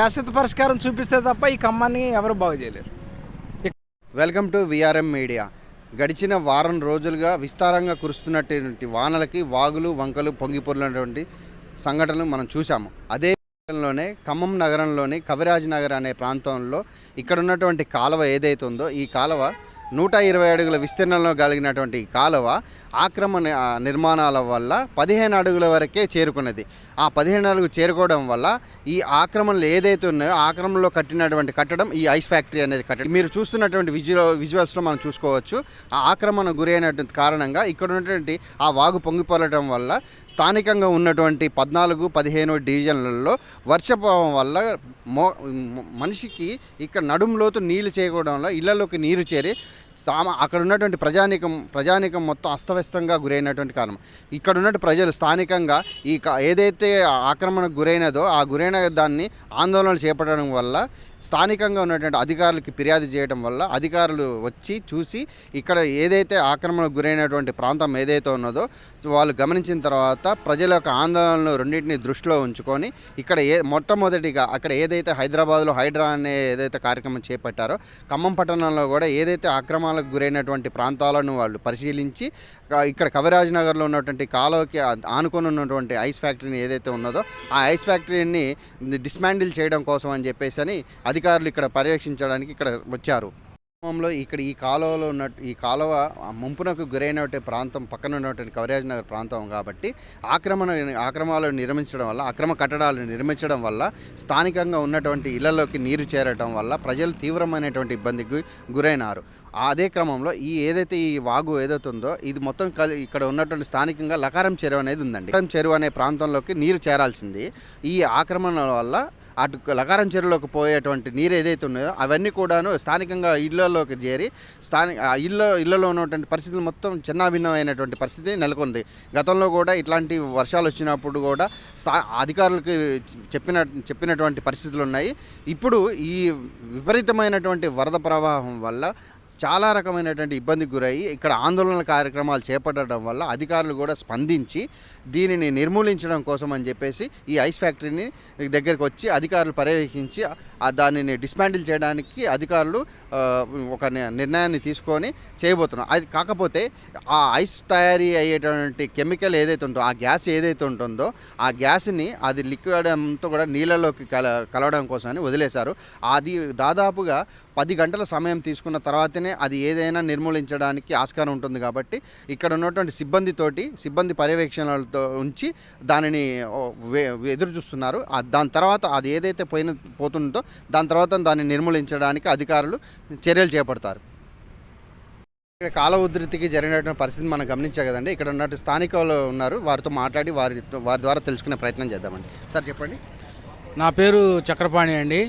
శాశ్వత పరిష్కారం చూపిస్తే తప్ప ఈ ఖమ్మాన్ని ఎవరు బాగు చేయలేరు. వెల్కమ్ టు విఆర్ఎం మీడియా గడిచిన వారం రోజులుగా విస్తారంగా కురుస్తున్నటువంటి వానలకి వాగులు వంకలు పొంగిపొర్లినటువంటి సంఘటనలు మనం చూసాము అదే లోనే ఖమ్మం నగరంలోని కవిరాజ్ నగర్ అనే ప్రాంతంలో ఇక్కడ ఉన్నటువంటి కాలువ ఏదైతే ఉందో ఈ కాలువ నూట ఇరవై అడుగుల విస్తీర్ణంలో కలిగినటువంటి కాలువ ఆక్రమ నిర్మాణాల వల్ల పదిహేను అడుగుల వరకే చేరుకున్నది. ఆ పదిహేను అడుగు చేరుకోవడం వల్ల ఈ ఆక్రమణలు ఏదైతే ఉన్నాయో ఆక్రమణలో కట్టినటువంటి కట్టడం ఈ ఐస్ ఫ్యాక్టరీ అనేది కట్టడం. మీరు చూస్తున్నటువంటి విజువల్ విజువల్స్లో మనం చూసుకోవచ్చు ఆ ఆక్రమణ గురైనటువంటి కారణంగా ఇక్కడ ఉన్నటువంటి ఆ వాగు పొంగిపోలటం వల్ల స్థానికంగా ఉన్నటువంటి పద్నాలుగు పదిహేను డివిజన్లలో వర్షపాతం వల్ల మో మనిషికి ఇక్కడ నడుములోతు నీళ్ళు చేయకపోవడం వల్ల ఇళ్ళలోకి నీరు చేరి సామా అక్కడ ఉన్నటువంటి ప్రజానికం ప్రజానికం మొత్తం అస్తవ్యస్తంగా గురైనటువంటి కారణం. ఇక్కడ ఉన్నటువంటి ప్రజలు స్థానికంగా ఈ క- ఏదైతే ఆక్రమణకు గురైనదో ఆ గురైన దాన్ని ఆందోళనలు చేపట్టడం వల్ల స్థానికంగా ఉన్నటువంటి అధికారులకి ఫిర్యాదు చేయడం వల్ల అధికారులు వచ్చి చూసి ఇక్కడ ఏదైతే ఆక్రమణకు గురైనటువంటి ప్రాంతం ఏదైతే ఉన్నదో వాళ్ళు గమనించిన తర్వాత ప్రజల యొక్క ఆందోళనలు రెండింటిని దృష్టిలో ఉంచుకొని ఇక్కడ ఏ మొట్టమొదటిగా అక్కడ ఏదైతే హైదరాబాద్లో హైడ్రా అనే ఏదైతే కార్యక్రమం చేపట్టారో ఖమ్మం పట్టణంలో కూడా ఏదైతే ఆక్రమణలకు గురైనటువంటి ప్రాంతాలను వాళ్ళు పరిశీలించి ఇక్కడ కవిరాజ్ నగర్లో ఉన్నటువంటి కాలువకి ఆనుకొని ఉన్నటువంటి ఐస్ ఫ్యాక్టరీని ఏదైతే ఉన్నదో ఆ ఐస్ ఫ్యాక్టరీని డిస్మాండిల్ చేయడం కోసం అని చెప్పేసి అని అధికారులు ఇక్కడ పర్యవేక్షించడానికి ఇక్కడ వచ్చారు. గ్రామంలో ఇక్కడ ఈ కాలువలో ఉన్న ఈ కాలువ ముంపునకు గురైనటువంటి ప్రాంతం పక్కన ఉన్నటువంటి కవరేజ్ నగర్ ప్రాంతం కాబట్టి ఆక్రమణ ఆక్రమాలు నిర్మించడం వల్ల అక్రమ కట్టడాలు నిర్మించడం వల్ల స్థానికంగా ఉన్నటువంటి ఇళ్ళలోకి నీరు చేరటం వల్ల ప్రజలు తీవ్రమైనటువంటి ఇబ్బందికి గురైనారు. అదే క్రమంలో ఈ ఏదైతే ఈ వాగు ఏదైతే ఉందో ఇది మొత్తం కలి ఇక్కడ ఉన్నటువంటి స్థానికంగా లకారం చెరువు అనేది ఉందండి. లకారం చెరువు అనే ప్రాంతంలోకి నీరు చేరాల్సింది. ఈ ఆక్రమణ వల్ల అటు లగారం చెరువులోకి పోయేటువంటి నీరు ఏదైతే ఉన్నాయో అవన్నీ కూడాను స్థానికంగా ఇళ్ళలోకి చేరి స్థానిక ఆ ఇళ్ళ ఇళ్ళలో ఉన్నటువంటి పరిస్థితులు మొత్తం చిన్నాభిన్నమైనటువంటి పరిస్థితి నెలకొంది. గతంలో కూడా ఇట్లాంటి వర్షాలు వచ్చినప్పుడు కూడా స్థా అధికారులకు చెప్పిన చెప్పినటువంటి పరిస్థితులు ఉన్నాయి. ఇప్పుడు ఈ విపరీతమైనటువంటి వరద ప్రవాహం వల్ల చాలా రకమైనటువంటి ఇబ్బందికి గురయ్యి ఇక్కడ ఆందోళన కార్యక్రమాలు చేపట్టడం వల్ల అధికారులు కూడా స్పందించి దీనిని నిర్మూలించడం కోసం అని చెప్పేసి ఈ ఐస్ ఫ్యాక్టరీని దగ్గరికి వచ్చి అధికారులు పర్యవేక్షించి దానిని డిస్మాండిల్ చేయడానికి అధికారులు ఒక నిర్ణయాన్ని తీసుకొని చేయబోతున్నారు. అది కాకపోతే ఆ ఐస్ తయారీ అయ్యేటువంటి కెమికల్ ఏదైతే ఉంటుందో ఆ గ్యాస్ ఏదైతే ఉంటుందో ఆ గ్యాస్ని అది లిక్విడ్ అంతా కూడా నీళ్ళలోకి కల కలవడం కోసం అని వదిలేశారు. అది దాదాపుగా పది గంటల సమయం తీసుకున్న తర్వాతనే అది ఏదైనా నిర్మూలించడానికి ఆస్కారం ఉంటుంది కాబట్టి ఇక్కడ ఉన్నటువంటి సిబ్బందితోటి సిబ్బంది పర్యవేక్షణలతో ఉంచి దానిని ఎదురు చూస్తున్నారు. దాని తర్వాత అది ఏదైతే పోయిన పోతుందో దాని తర్వాత దాన్ని నిర్మూలించడానికి అధికారులు చర్యలు చేపడతారు. ఇక్కడ కాల ఉధృతికి జరిగినటువంటి పరిస్థితి మనం గమనించా కదండి. ఇక్కడ ఉన్నట్టు స్థానికులు ఉన్నారు. వారితో మాట్లాడి వారి వారి ద్వారా తెలుసుకునే ప్రయత్నం చేద్దామండి. సార్ చెప్పండి. నా పేరు చక్రపాణి అండి.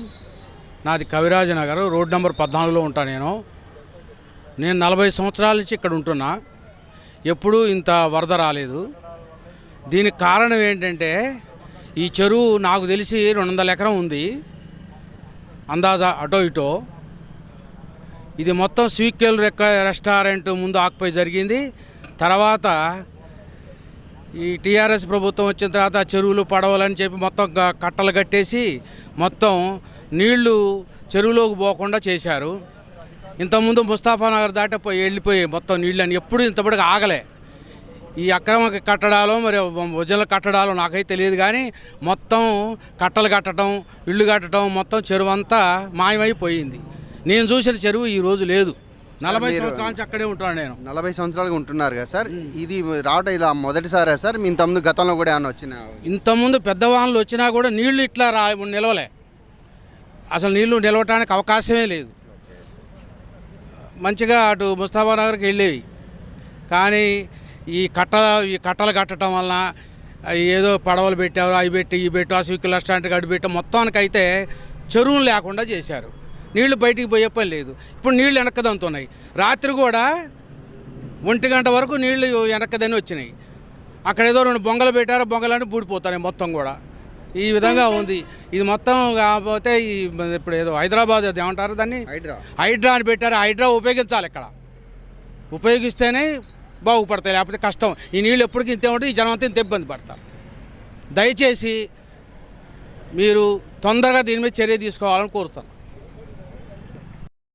నాది కవిరాజనగర్. రోడ్ నెంబర్ పద్నాలుగులో ఉంటాను నేను. నేను నలభై సంవత్సరాల నుంచి ఇక్కడ ఉంటున్నా. ఎప్పుడూ ఇంత వరద రాలేదు. దీనికి కారణం ఏంటంటే ఈ చెరువు నాకు తెలిసి రెండు వందల ఎకరం ఉంది. అందాజా అటో ఇటో. ఇది మొత్తం స్వీక్కెల్ రెక్క రెస్టారెంట్ ముందు ఆక్పై జరిగింది. తర్వాత ఈ టీఆర్ఎస్ ప్రభుత్వం వచ్చిన తర్వాత చెరువులు పడవలని చెప్పి మొత్తం కట్టలు కట్టేసి మొత్తం నీళ్ళు చెరువులోకి పోకుండా చేశారు. ఇంతకుముందు ముస్తాఫా నగర్ దాటి పోయి వెళ్ళిపోయి మొత్తం నీళ్ళని ఎప్పుడు ఇంతప్పటికి ఆగలే. ఈ అక్రమ కట్టడాలు మరి వజల కట్టడాలు నాకైతే తెలియదు కానీ మొత్తం కట్టలు కట్టడం ఇళ్ళు కట్టడం మొత్తం చెరువు అంతా మాయమైపోయింది. నేను చూసిన చెరువు ఈ రోజు లేదు. నలభై సంవత్సరాల నుంచి అక్కడే ఉంటాను నేను. నలభై సంవత్సరాలుగా ఉంటున్నారు కదా సార్? ఇది రావటం ఇలా మొదటిసారా సార్? మీ ఇంతకుముందు గతంలో కూడా ఏమన్నా వచ్చిన? ఇంతకుముందు పెద్ద వానలు వచ్చినా కూడా నీళ్ళు ఇట్లా రా నిలవలే. అసలు నీళ్ళు నిలవటానికి అవకాశమే లేదు. మంచిగా అటు ముస్తాబానగర్కి వెళ్ళేవి. కానీ ఈ కట్ట ఈ కట్టలు కట్టడం వలన ఏదో పడవలు పెట్టారు అవి పెట్టి ఇవి పెట్టి ఆ రెస్టారెంట్కి అడ్డు పెట్టి మొత్తానికి అయితే చెరువులు లేకుండా చేశారు. నీళ్ళు బయటికి పోయే పని లేదు. ఇప్పుడు నీళ్ళు వెనక్కదంతున్నాయి. రాత్రి కూడా ఒంటి గంట వరకు నీళ్ళు వెనక్కదని వచ్చినాయి. అక్కడ ఏదో రెండు బొంగలు పెట్టారు బొంగలన్నీ పూడిపోతున్నాయి మొత్తం కూడా. ఈ విధంగా ఉంది. ఇది మొత్తం కాకపోతే ఈ ఇప్పుడు ఏదో హైదరాబాద్ ఏమంటారు దాన్ని? హైడ్రా. హైడ్రా అని పెట్టారు. హైడ్రా ఉపయోగించాలి ఇక్కడ. ఉపయోగిస్తేనే బాగుపడతాయి. లేకపోతే కష్టం. ఈ నీళ్ళు ఎప్పటికీ ఇంతే ఉంటే ఈ జనం అంతా ఇంత ఇబ్బంది పడతారు. దయచేసి మీరు తొందరగా దీని మీద చర్య తీసుకోవాలని కోరుతాను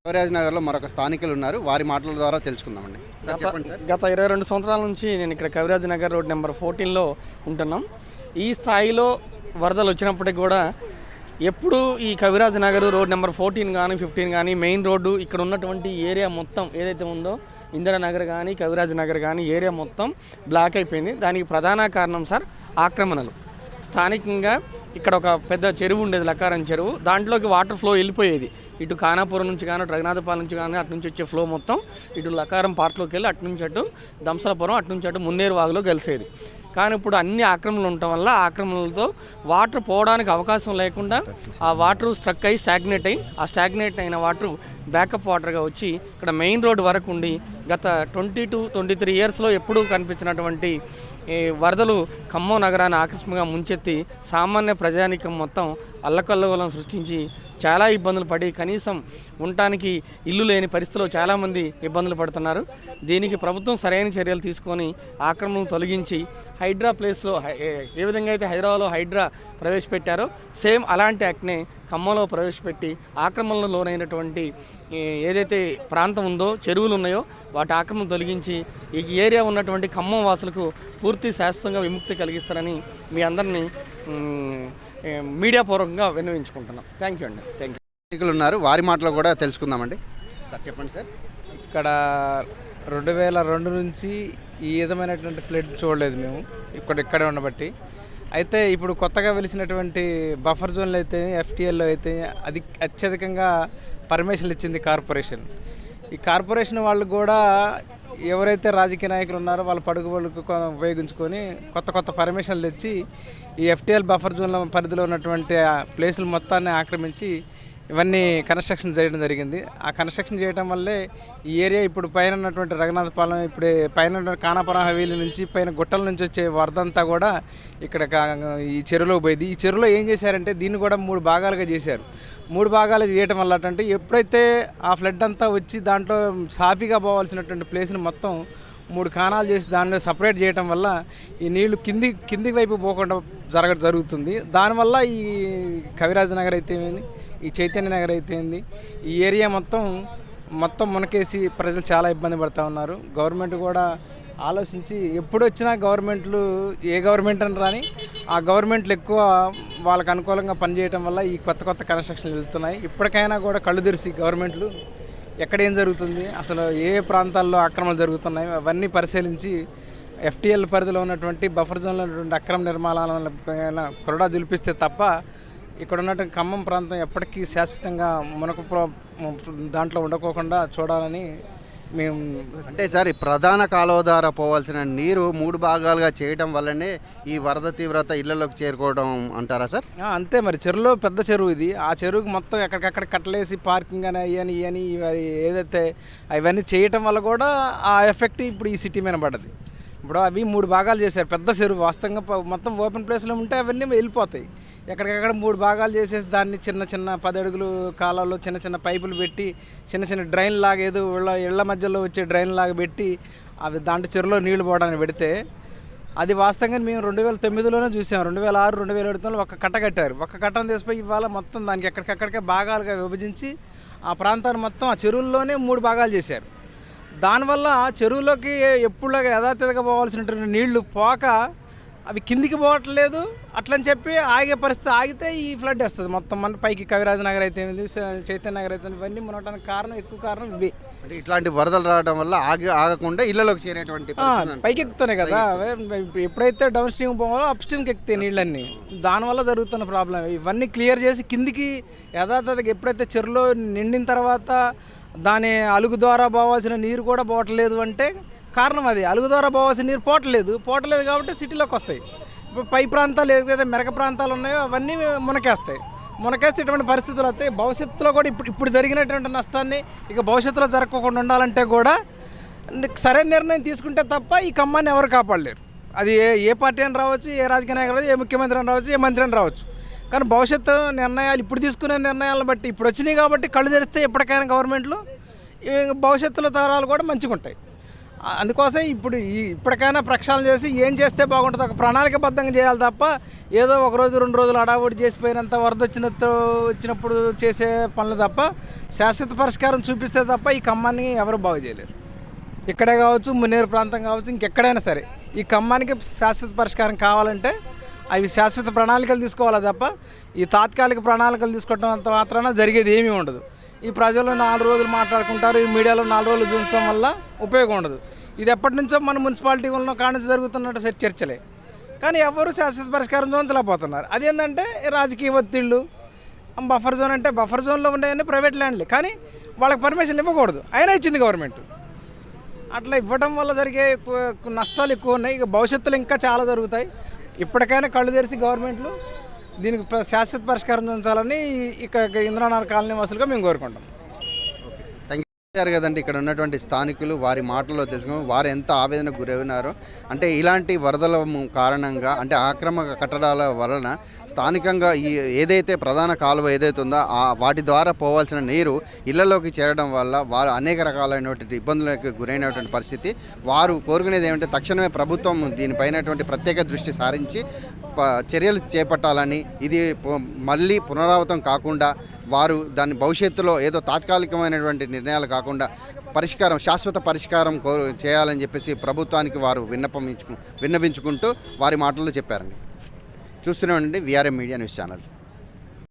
కవిరాజ్ నగర్లో మరొక స్థానికులు ఉన్నారు. వారి మాటల ద్వారా తెలుసుకుందామండి. సార్ గత చెప్పండి సార్. గత ఇరవై రెండు సంవత్సరాల నుంచి నేను ఇక్కడ కవిరాజ్ నగర్ రోడ్ నెంబర్ ఫోర్టీన్లో ఉంటున్నాం. ఈ స్థాయిలో వరదలు వచ్చినప్పటికి కూడా ఎప్పుడు ఈ Kaviraj Nagar road number fourteen కానీ ఫిఫ్టీన్ కానీ మెయిన్ రోడ్డు ఇక్కడ ఉన్నటువంటి ఏరియా మొత్తం ఏదైతే ఉందో ఇందిరానగర్ కానీ కవిరాజ్ నగర్ కానీ ఏరియా మొత్తం బ్లాక్ అయిపోయింది. దానికి ప్రధాన కారణం సార్ ఆక్రమణలు. స్థానికంగా ఇక్కడ ఒక పెద్ద చెరువు ఉండేది లక్కారం చెరువు. దాంట్లోకి వాటర్ ఫ్లో వెళ్ళిపోయేది. ఇటు ఖానాపురం నుంచి కానీ రఘునాథపాలెం నుంచి కానీ అటు నుంచి వచ్చే ఫ్లో మొత్తం ఇటు లకారం పార్క్లోకి వెళ్ళి అటు నుంచి అటు దంసలపురం అటు నుంచి అటు మున్నేరు వాగులో కలిసేది. కానీ ఇప్పుడు అన్ని ఆక్రమణలు ఉండటం వల్ల ఆక్రమణలతో వాటర్ పోవడానికి అవకాశం లేకుండా ఆ వాటర్ స్ట్రక్ అయ్యి స్టాగ్నేట్ అయ్యి ఆ స్టాగ్నేట్ అయిన వాటర్ బ్యాకప్ వాటర్గా వచ్చి ఇక్కడ మెయిన్ రోడ్ వరకు ఉండి గత ట్వంటీ టు ట్వంటీ త్రీ ఇయర్స్లో ఎప్పుడూ కనిపించినటువంటి ఈ వరదలు ఖమ్మం నగరాన్ని ఆకస్మికంగా ముంచెత్తి సామాన్య ప్రజానికం మొత్తం అల్లకల్లోలం సృష్టించి చాలా ఇబ్బందులు పడి కనీసం ఉండటానికి ఇల్లు లేని పరిస్థితిలో చాలామంది ఇబ్బందులు పడుతున్నారు. దీనికి ప్రభుత్వం సరైన చర్యలు తీసుకొని ఆక్రమణను తొలగించి హైడ్రా ప్లేస్లో హై- ఏ- విధంగా అయితే హైదరాబాద్లో హైడ్రా ప్రవేశపెట్టారో సేమ్ అలాంటి యాక్ట్నే ఖమ్మంలో ప్రవేశపెట్టి ఆక్రమణలో లోనైనటువంటి ఏదైతే ప్రాంతం ఉందో చెరువులు ఉన్నాయో వాటి ఆక్రమణ తొలగించి ఈ ఏరియా ఉన్నటువంటి ఖమ్మం వాసులకు పూర్తి శాశ్వతంగా విముక్తి కలిగిస్తారని మీ అందరినీ మీడియా పూర్వకంగా విన్నవించుకుంటున్నాం. థ్యాంక్ యూ అండి. థ్యాంక్ యూ ఉన్నారు. వారి మాటలు కూడా తెలుసుకుందామండి. సార్ చెప్పండి సార్. ఇక్కడ రెండు వేల రెండు నుంచి ఈ విధమైనటువంటి ఫ్లడ్ చూడలేదు మేము. ఇక్కడ ఇక్కడే ఉండబట్టి. అయితే ఇప్పుడు కొత్తగా వెలిసినటువంటి బఫర్ జోన్లు అయితే ఎఫ్టీఎల్లో అయితే అది అత్యధికంగా పర్మిషన్లు ఇచ్చింది కార్పొరేషన్. ఈ కార్పొరేషన్ వాళ్ళు కూడా ఎవరైతే రాజకీయ నాయకులు ఉన్నారో వాళ్ళ పడుగుబడులకు ఉపయోగించుకొని కొత్త కొత్త పర్మిషన్లు తెచ్చి ఈ ఎఫ్టీఎల్ బఫర్ జోన్ల పరిధిలో ఉన్నటువంటి ప్లేసులు మొత్తాన్ని ఆక్రమించి ఇవన్నీ కన్స్ట్రక్షన్ చేయడం జరిగింది. ఆ కన్స్ట్రక్షన్ చేయడం వల్లే ఈ ఏరియా ఇప్పుడు పైన ఉన్నటువంటి రఘునాథపాలెం ఇప్పుడు పైన కానాపురం హవేలి నుంచి పైన గుట్టల నుంచి వచ్చే వరద అంతా కూడా ఇక్కడ ఈ చెరువులో పోయింది. ఈ చెరువులో ఏం చేశారంటే దీన్ని కూడా మూడు భాగాలుగా చేశారు. మూడు భాగాలు చేయటం వల్ల అంటే ఎప్పుడైతే ఆ ఫ్లడ్ అంతా వచ్చి దాంట్లో సాఫీగా పోవాల్సినటువంటి ప్లేస్ని మొత్తం మూడు కాణాలు చేసి దానిలో సపరేట్ చేయటం వల్ల ఈ నీళ్ళు కింది కింది వైపు పోకుండా జరగ జరుగుతుంది. దానివల్ల ఈ కవిరాజనగర్ అయితే ఏమైంది? ఈ చైతన్య నగర్ అయితేంది ఈ ఏరియా మొత్తం మొత్తం మునకేసి ప్రజలు చాలా ఇబ్బంది పడుతూ ఉన్నారు. గవర్నమెంట్ కూడా ఆలోచించి ఎప్పుడు వచ్చినా గవర్నమెంట్లు ఏ గవర్నమెంట్ అని రాని ఆ గవర్నమెంట్లు ఎక్కువ వాళ్ళకు అనుకూలంగా పనిచేయటం వల్ల ఈ కొత్త కొత్త కన్స్ట్రక్షన్లు వెళ్తున్నాయి. ఇప్పటికైనా కూడా కళ్ళు తెరిసి గవర్నమెంట్లు ఎక్కడ ఏం జరుగుతుంది అసలు ఏ ప్రాంతాల్లో అక్రమాలు జరుగుతున్నాయి అవన్నీ పరిశీలించి ఎఫ్టీఎల్ పరిధిలో ఉన్నటువంటి బఫర్ జోన్లో ఉన్నటువంటి అక్రమ నిర్మాణాలను కొరడా జులిపిస్తే తప్ప ఇక్కడ ఉన్నటువంటి ఖమ్మం ప్రాంతం ఎప్పటికీ శాశ్వతంగా మునక దాంట్లో ఉండకోకుండా చూడాలని మేము అంటే సార్ ఈ ప్రధాన కాలువ ద్వారా పోవాల్సిన నీరు మూడు భాగాలుగా చేయడం వల్లనే ఈ వరద తీవ్రత ఇళ్ళలోకి చేరుకోవడం అంటారా సార్? అంతే మరి. చెరువులో పెద్ద చెరువు ఇది. ఆ చెరువుకి మొత్తం ఎక్కడికక్కడ కట్టలేసి పార్కింగ్ అని అయ్యని ఇవని ఇవి ఏదైతే అవన్నీ చేయటం వల్ల కూడా ఆ ఎఫెక్ట్ ఇప్పుడు ఈ సిటీ మీద పడ్డది. ఇప్పుడు అవి మూడు భాగాలు చేశారు. పెద్ద చెరువు వాస్తవంగా మొత్తం ఓపెన్ ప్లేస్లో ఉంటే అవన్నీ వెళ్ళిపోతాయి. ఎక్కడికక్కడ మూడు భాగాలు చేసేసి దాన్ని చిన్న చిన్న పది అడుగులు కాలాల్లో చిన్న చిన్న పైపులు పెట్టి చిన్న చిన్న డ్రైన్ లాగా ఏదో ఇళ్ళ ఇళ్ళ మధ్యలో వచ్చే డ్రైన్ లాగా పెట్టి అవి దాంట్లో చెరువులో నీళ్ళు పోవడానికి పెడితే అది వాస్తవంగా మేము రెండు వేల తొమ్మిదిలోనే చూసాం. రెండు వేల ఆరు రెండు వేల ఏడులో ఒక కట్ట కట్టారు. ఒక కట్టను తీసిపోయి ఇవాళ మొత్తం దానికి ఎక్కడికక్కడికే భాగాలుగా విభజించి ఆ ప్రాంతాన్ని మొత్తం ఆ చెరువుల్లోనే మూడు భాగాలు చేశారు. దానివల్ల చెరువులోకి ఎప్పుడులాగా యథాతథగా పోవాల్సినటువంటి నీళ్ళు పోక అవి కిందికి పోవట్లేదు. అట్లని చెప్పి ఆగే పరిస్థితి ఆగితే ఈ ఫ్లడ్ వస్తుంది. మొత్తం మన పైకి కవిరాజ నగర్ అయితే స- చైతన్య నగర్ అయితే ఇవన్నీ మునగడానికి కారణం ఎక్కువ కారణం ఇవి. అంటే ఇట్లాంటి వరదలు రావడం వల్ల ఆగి ఆగకుండా ఇళ్ళలోకి చేరేటువంటి. పైకి ఎక్కుతున్నాయి కదా. ఎప్పుడైతే డౌన్ స్ట్రీమ్ పోవాలో అప్ స్ట్రీమ్కి ఎక్కుతాయి నీళ్ళన్నీ. దానివల్ల జరుగుతున్న ప్రాబ్లం ఇవన్నీ క్లియర్ చేసి కిందికి యథాతథగా ఎప్పుడైతే చెరువులో నిండిన తర్వాత దాని అలుగు ద్వారా పోవాల్సిన నీరు కూడా పోవట్లేదు అంటే కారణం అది. అలుగు ద్వారా పోవాల్సిన నీరు పోవట్లేదు. పోవట్లేదు కాబట్టి సిటీలోకి వస్తాయి. ఇప్పుడు పై ప్రాంతాలు ఏదైతే మెరక ప్రాంతాలు ఉన్నాయో అవన్నీ మునకేస్తాయి. మునకేస్తే ఇటువంటి పరిస్థితులు వస్తాయి. భవిష్యత్తులో కూడా ఇప్పుడు ఇప్పుడు జరిగినటువంటి నష్టాన్ని ఇక భవిష్యత్తులో జరగకుండా ఉండాలంటే కూడా సరైన నిర్ణయం తీసుకుంటే తప్ప ఈ కమ్మాన్ని ఎవరు కాపాడలేరు. అది ఏ ఏ పార్టీ అని రావచ్చు ఏ రాజకీయ నాయకులు రావచ్చు ఏ ముఖ్యమంత్రి అని రావచ్చు ఏ మంత్రి అని రావచ్చు. కానీ భవిష్యత్తు నిర్ణయాలు ఇప్పుడు తీసుకునే నిర్ణయాలను బట్టి ఇప్పుడు వచ్చినాయి కాబట్టి కళ్ళు తెరిస్తే ఎప్పటికైనా గవర్నమెంట్లు భవిష్యత్తులో తరాలు కూడా మంచిగా ఉంటాయి. అందుకోసం ఇప్పుడు ఈ ఇప్పటికైనా ప్రక్షాళన చేసి ఏం చేస్తే బాగుంటుంది ఒక ప్రణాళికబద్ధంగా చేయాలి తప్ప ఏదో ఒక రోజు రెండు రోజులు అడావుడి చేసిపోయినంత వరద వచ్చినట్టు వచ్చినప్పుడు చేసే పనులు తప్ప శాశ్వత పరిష్కారం చూపిస్తే తప్ప ఈ ఖమ్మాన్ని ఎవరు బాగు చేయలేరు. ఇక్కడే కావచ్చు మున్నేరు ప్రాంతం కావచ్చు ఇంకెక్కడైనా సరే ఈ ఖమ్మానికి శాశ్వత పరిష్కారం కావాలంటే అవి శాశ్వత ప్రణాళికలు తీసుకోవాలి తప్ప ఈ తాత్కాలిక ప్రణాళికలు తీసుకోవటం అంత మాత్రాన జరిగేది ఏమీ ఉండదు. ఈ ప్రజలు నాలుగు రోజులు మాట్లాడుకుంటారు ఈ మీడియాలో నాలుగు రోజులు చూడటం వల్ల ఉపయోగం ఉండదు. ఇది ఎప్పటి నుంచో మన మున్సిపాలిటీ వల్ల కానించి జరుగుతున్నట్టు సరి చర్చలే. కానీ ఎవరు శాశ్వత పరిష్కారం చూపించలేకపోతున్నారు. అదేంటంటే రాజకీయ ఒత్తిళ్ళు బఫర్ జోన్ అంటే బఫర్ జోన్లో ఉండేవన్నీ ప్రైవేట్ ల్యాండ్లే. కానీ వాళ్ళకి పర్మిషన్ ఇవ్వకూడదు. అయినా ఇచ్చింది గవర్నమెంట్. అట్లా ఇవ్వడం వల్ల జరిగే నష్టాలు ఎక్కువ ఉన్నాయి. ఇక భవిష్యత్తులో ఇంకా చాలా జరుగుతాయి. ఇప్పటికైనా కళ్ళు తెరిచి గవర్నమెంట్లు దీనికి ప్ర- శాశ్వత పరిష్కారం ఉంచాలని ఇక్కడ ఇంద్రనాథ్ కాలనీ వాసులుగా మేము కోరుకుంటాం థ్యాంక్ కదండి ఇక్కడ ఉన్నటువంటి స్థానికులు వారి మాటల్లో తెలుసుకుని వారు ఎంత ఆవేదనకు గురవున్నారో అంటే ఇలాంటి వరదల కారణంగా అంటే ఆక్రమ కట్టడాల వలన స్థానికంగా ఈ ఏదైతే ప్రధాన కాలువ ఏదైతే ఉందో ఆ వాటి ద్వారా పోవాల్సిన నీరు ఇళ్ళలోకి చేరడం వల్ల వారు అనేక రకాలైనటువంటి ఇబ్బందులకు గురైనటువంటి పరిస్థితి. వారు కోరుకునేది ఏమంటే తక్షణమే ప్రభుత్వం దీనిపైనటువంటి ప్రత్యేక దృష్టి సారించి చర్యలు చేపట్టాలని ఇది పు- మళ్ళీ పునరావృతం కాకుండా వారు దాని భవిష్యత్తులో ఏదో తాత్కాలికమైనటువంటి నిర్ణయాలు కాకుండా పరిష్కారం శాశ్వత పరిష్కారం కోరు చేయాలని చెప్పేసి ప్రభుత్వానికి వారు విన్నపం విన్నవించుకుంటూ వారి మాటల్లో చెప్పారండి. చూస్తూనే ఉండండి విఆర్ఎం మీడియా న్యూస్ ఛానల్